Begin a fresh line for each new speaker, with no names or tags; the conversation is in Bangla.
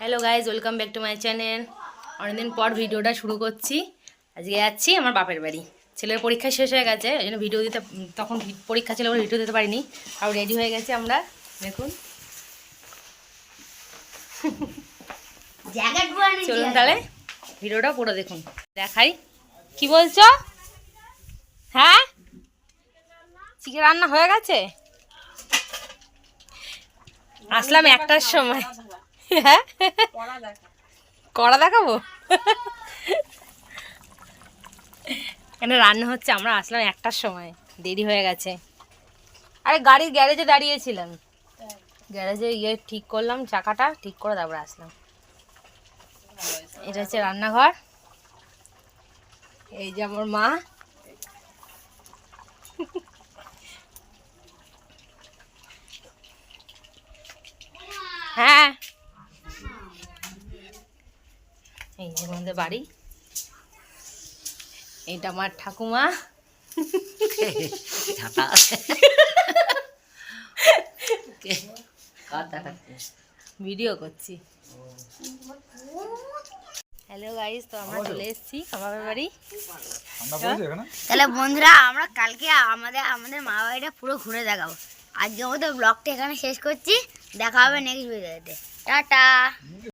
Hello guys welcome back to my channel অনেকদিন পর ভিডিওটা শুরু করছি। আজকে যাচ্ছি আমার বাপের বাড়ি। ছেলের পরীক্ষা শেষ হয়ে গেছে ওই জন্য ভিডিও দিতে তখন পরীক্ষা ছিল ভিডিও দিতে পারিনি। আর রেডি হয়ে গেছে আমরা। দেখুন। চলুন তাহলে ভিডিওটা পুরো দেখুন। দেখাই। কি বলছো? হ্যাঁ? চিকেন রান্না হয়ে গেছে? আসলাম একটার সময়। হ্যাঁ? কড়া দেখাবো? এখানে রান্না হচ্ছে? আমরা আসলাম একটার সময়। দেরি হয়ে গেছে। আরে গাড়ির গ্যারেজে দাঁড়িয়েছিলাম। গ্যারেজে ইয়ে ঠিক করলাম চাকাটা ঠিক করে তারপরে আসলাম। এটা হচ্ছে রান্নাঘর। এই যে আমার মা। হ্যাঁ। এই যে আমাদের বাড়ি। এটা আমার ঠাকুমা। ভিডিও করছি। হ্যালো গাইস তো আমরা চলে এসেছি বাড়ি।
তাহলে বন্ধুরা আমরা কালকে আমাদের আমাদের মা বাড়িটা পুরো ঘুরে দেখাবো। মতো ব্লগটা এখানে শেষ করছি। দেখা হবে নেক্সট ভিডিওতে টাটা।